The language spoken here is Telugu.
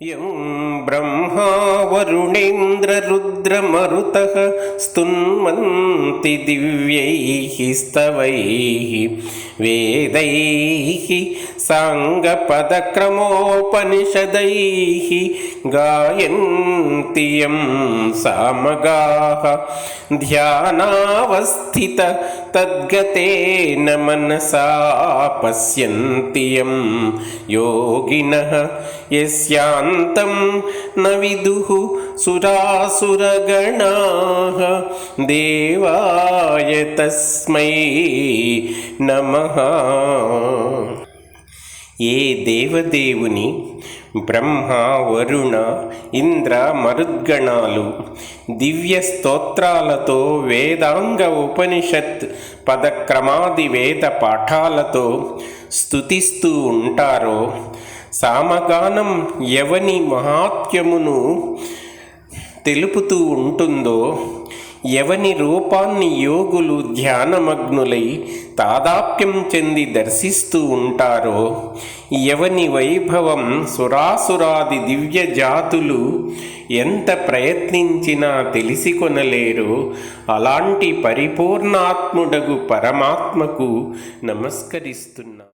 यं ब्रह्मा वरुणेन्द्ररुद्रमरुतः स्तुन्वन्ति दिव्यैः स्तवैः वेदैः साङ्गपदक्रमोपनिषदैः गायन्ति यं सामगाः ध्यानावस्थित तद्गतेन मनसा पश्यन्ति यं योगिनः यस्यान्तं न विदुः सुरासुरगणाः देवाय तस्मै नमः ఏ దేవదేవుని బ్రహ్మ వరుణ ఇంద్ర మరుద్గణాలు దివ్య స్తోత్రాలతో వేదాంగ ఉపనిషత్ పదక్రమాది వేద పాఠాలతో స్థుతిస్తూ ఉంటారో సామగానం ఎవని మహాత్యమును తెలుపుతూ ఉంటుందో ఎవని రూపాన్ని యోగులు ధ్యానమగ్నులై తాదాప్యం చెంది దర్శిస్తూ ఉంటారో ఎవని వైభవం సురాసురాది దివ్య జాతులు ఎంత ప్రయత్నించినా తెలిసికొనలేరో అలాంటి పరిపూర్ణాత్ముడగు పరమాత్మకు నమస్కరిస్తున్నా